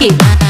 Keep.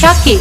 Shakib